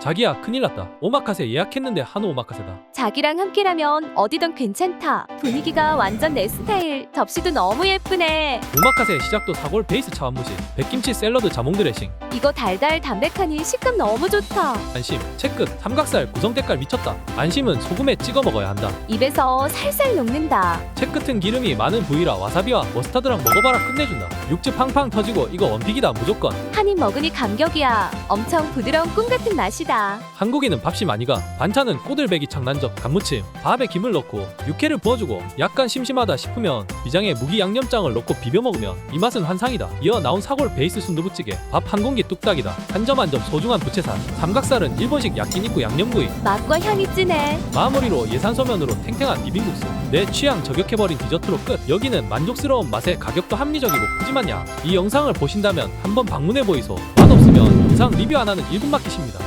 자기야 큰일 났다 오마카세 예약했는데 한우 오마카세다 자기랑 함께라면 어디든 괜찮다. 분위기가 완전 내 스타일. 접시도 너무 예쁘네. 오마카세 시작도 사골 베이스 차원무시 백김치 샐러드 자몽 드레싱 이거 달달 담백하니 식감 너무 좋다. 안심 채끝 삼각살 구성 때깔 미쳤다 안심은 소금에 찍어 먹어야 한다 입에서 살살 녹는다. 채끝은 기름이 많은 부위라 와사비와 머스타드랑 먹어봐라 끝내준다 육즙 팡팡 터지고 이거 원픽이다 무조건 한 입 먹으니 감격이야. 엄청 부드러운 꿈 같은 맛이다. 한국인은 밥이 많이 가 반찬은 꼬들배기 창난적 간무침 밥에 김을 넣고 육회를 부어주고 약간 심심하다 싶으면 비장에 무기 양념장을 넣고 비벼 먹으면 이 맛은 환상이다. 이어 나온 사골 베이스 순두부찌개 밥 한 공기 뚝딱이다. 한 점 한 점 소중한 부채살 삼각살은 일본식 야끼니쿠 양념구이. 맛과 향이 진해. 마무리로 예산소면으로 탱탱한 비빔국수. 내 취향 저격해버린 디저트로 끝. 여기는 만족스러운 맛에 가격도 합리적이고 푸짐한 양이 영상을 보신다면 한번 방문해 보이소. 맛없으면 영상 리뷰 안 하는 1분 마켓입니다